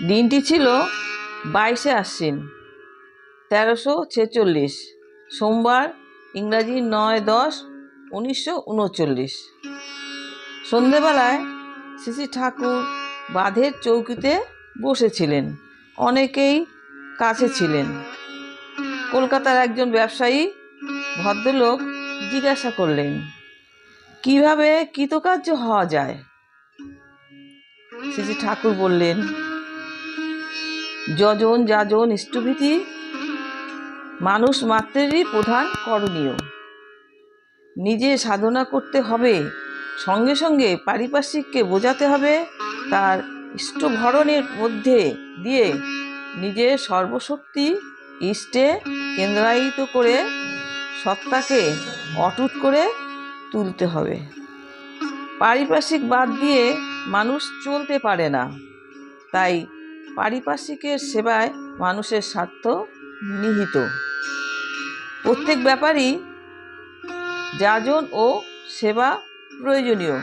দিনটি ছিল বাইশে আশ্বিন, তেরোশো ছেচল্লিশ। সোমবার, ইংরাজি নয় দশ, উনিশশো উনচল্লিশ। সন্ধেবেলায় শ্রী ঠাকুর বাঁধের চৌকিতে বসেছিলেন। অনেকেই কাছে ছিলেন। কলকাতার একজন ব্যবসায়ী ভদ্রলোক জিজ্ঞাসা করলেন, কীভাবে কৃতকার্য হওয়া যায়? শ্রী ঠাকুর বললেন যজন যাজন ইষ্টভীতি, মানুষ মাত্রেরই প্রধান করণীয়। নিজে সাধনা করতে হবে, সঙ্গে সঙ্গে পারিপার্শ্বিককে বোঝাতে হবে তার ইষ্টভরণের মধ্যে দিয়ে নিজের সর্বশক্তি ইষ্টে কেন্দ্রায়িত করে সত্তাকে অটুট করে তুলতে হবে। পারিপার্শ্বিক বাদ দিয়ে মানুষ চলতে পারে না, তাই পারিপার্শ্বিকের সেবায় মানুষের স্বার্থ নিহিত। প্রত্যেক ব্যাপারই যাজন ও সেবা প্রয়োজনীয়।